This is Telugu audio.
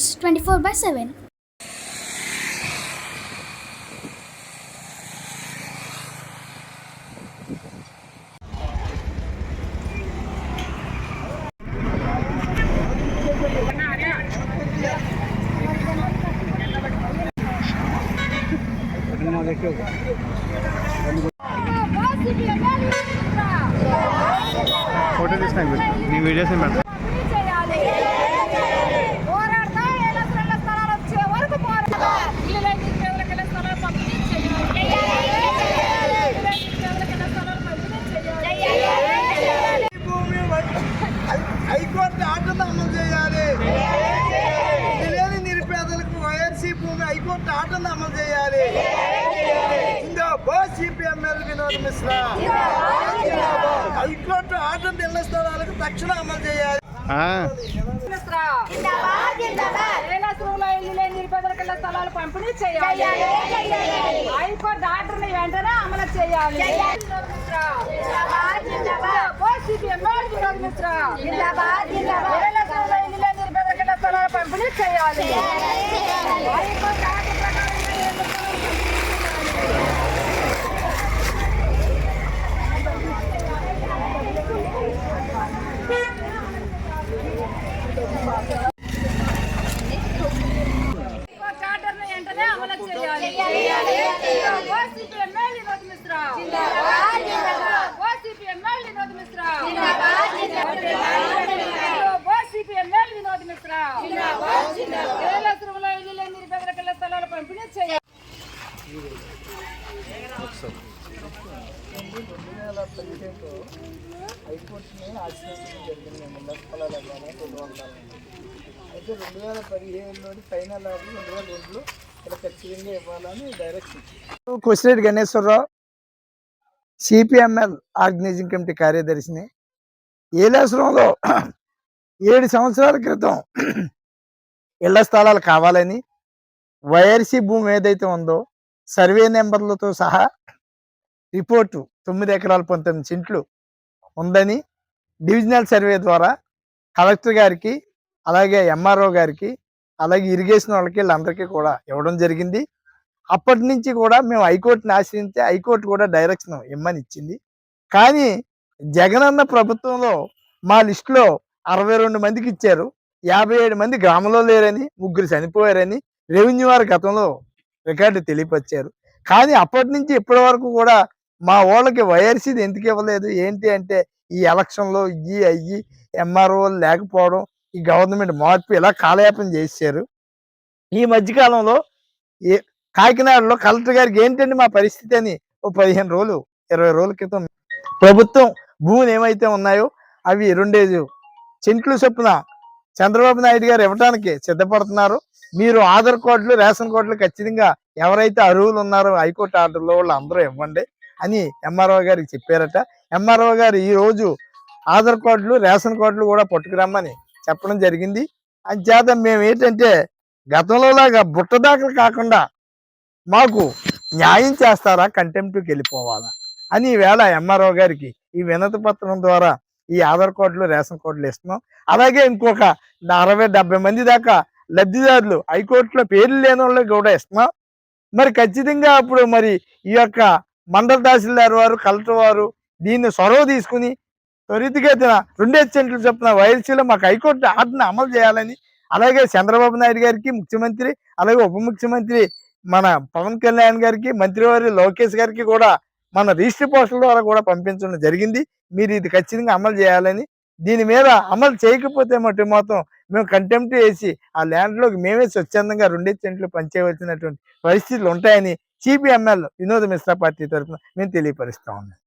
24 by 7 What is this language? New is in ఆర్డర్ను అమలు చేయాలి. ఇందో బో CPIML Vinod Mishra. High court order ఇళ్ళ స్థలాలకు తక్షణ అమలు చేయాలి. ఏళ్ళ స్థలంలో పంపిణీ చేయాలి. హైకోర్టు ఆర్డర్ని వెంటనే అమలు చేయాలి. ఇళ్ళ స్థలాలు పంపిణీ చేయాలి హైకోర్టు ఆర్డర్ ప్రకారం ఇల్లు లేని చార్టర్ను వెంటనే అమలు చేయాలి. ఓసీపీఎంఎల్ వినోద్ మిశ్రా. ఓసీపీఎంఎల్ వినోద్ మిశ్రా. ఓసీపీఎంఎల్ వినోద్ మిశ్రా. ఏళ్ళ తిరుమల ఇల్లు లేని నిరుపేదలకు ఇళ్ళ స్థలాలు పంపిణీ చేయాలి హైకోర్టుని ఆశ్రయించడం జరిగింది. స్థలాల ద్వారా రెండు వందల అయితే రెండు వేల పదిహేనులోని ఫైనల్ ఆర్డర్ రెండు వేల రెండులో ఖచ్చితంగా ఇవ్వాలని direction Kosireddy Ganeshwararao CPIML organizing committee కార్యదర్శిని. ఏలేశ్వరంలో ఏడు సంవత్సరాల క్రితం ఇళ్ళ స్థలాలు కావాలని వైఆర్సీ భూమి ఏదైతే ఉందో సర్వే నెంబర్లతో సహా రిపోర్టు తొమ్మిది ఎకరాల పంతొమ్మిది సెంట్లు ఉందని డివిజనల్ సర్వే ద్వారా కలెక్టర్ గారికి అలాగే ఎంఆర్ఓ గారికి అలాగే ఇరిగేషన్ వాళ్ళకి వీళ్ళందరికీ కూడా ఇవ్వడం జరిగింది. అప్పటి నుంచి కూడా మేము హైకోర్టుని ఆశ్రయించి హైకోర్టు కూడా డైరెక్షన్ ఇమ్మని ఇచ్చింది. కానీ జగనన్న ప్రభుత్వంలో మా లిస్టులో అరవై రెండు మందికి ఇచ్చారు. యాభై ఏడు మంది గ్రామంలో లేరని ముగ్గురు చనిపోయారని రెవెన్యూ వారి గతంలో రికార్డు తెలియపరిచారు. కానీ అప్పటి నుంచి ఇప్పటి వరకు కూడా మా వాళ్ళకి వైఆర్సీది ఎందుకు ఇవ్వలేదు? ఏంటి అంటే ఈ ఎలక్షన్లో ఇవి అయ్యి ఎంఆర్ఓ లేకపోవడం ఈ గవర్నమెంట్ మార్పు ఇలా కాలయాపన చేశారు? ఈ మధ్యకాలంలో ఏ కాకినాడలో కలెక్టర్ గారికి ఏంటండి మా పరిస్థితి అని ఓ పదిహేను రోజులు ఇరవై రోజుల క్రితం ప్రభుత్వం భూములు ఏమైతే ఉన్నాయో అవి రెండేది చెంట్లు చొప్పున చంద్రబాబు నాయుడు గారు ఇవ్వడానికి సిద్ధపడుతున్నారు. మీరు ఆధార్ కార్డులు రేషన్ కార్డులు ఖచ్చితంగా ఎవరైతే అర్హులు ఉన్నారో హైకోర్టు ఆర్డర్లో వాళ్ళు అందరూ ఇవ్వండి అని ఎంఆర్ఓ గారికి చెప్పారట. ఎంఆర్ఓ గారు ఈరోజు ఆధార్ కార్డులు రేషన్ కార్డులు కూడా పట్టుకురమ్మని చెప్పడం జరిగింది. అంచేత మేము ఏంటంటే గతంలో లాగా బుట్ట దాఖలు కాకుండా మాకు న్యాయం చేస్తారా కంటెంప్ట్కి వెళ్ళిపోవాలా అని ఈవేళ ఎంఆర్ఓ గారికి ఈ వినతి పత్రం ద్వారా ఈ ఆధార్ కార్డులు రేషన్ కార్డులు ఇస్తున్నాం. అలాగే ఇంకొక అరవై డెబ్బై మంది దాకా లబ్ధిదారులు హైకోర్టులో పేర్లు లేని వాళ్ళకి కూడా ఇస్తున్నాం. మరి ఖచ్చితంగా అప్పుడు మరి ఈ యొక్క మండల తహసీల్దార్ వారు కలెక్టర్ వారు దీన్ని చొరవ తీసుకుని త్వరితగతిన రెండే సెంట్లు చొప్పున వైఎస్సీలో మాకు హైకోర్టు ఆర్డర్ని అమలు చేయాలని అలాగే చంద్రబాబు నాయుడు గారికి ముఖ్యమంత్రి అలాగే ఉప ముఖ్యమంత్రి మన పవన్ కళ్యాణ్ గారికి మంత్రివారి లోకేష్ గారికి కూడా మన రిజిస్టర్ పోస్టుల ద్వారా కూడా పంపించడం జరిగింది. మీరు ఇది ఖచ్చితంగా అమలు చేయాలని దీని మీద అమలు చేయకపోతే మటు మాత్రం మేము కంటెంప్ట్ వేసి ఆ ల్యాండ్లోకి మేమే స్వచ్ఛందంగా రెండే సెంట్లు పనిచేయవలసినటువంటి పరిస్థితులు ఉంటాయని సిపిఎంఎల్ వినోద మిశ్రా పార్టీ తరఫున మేము తెలియపరుస్తా ఉన్నాం.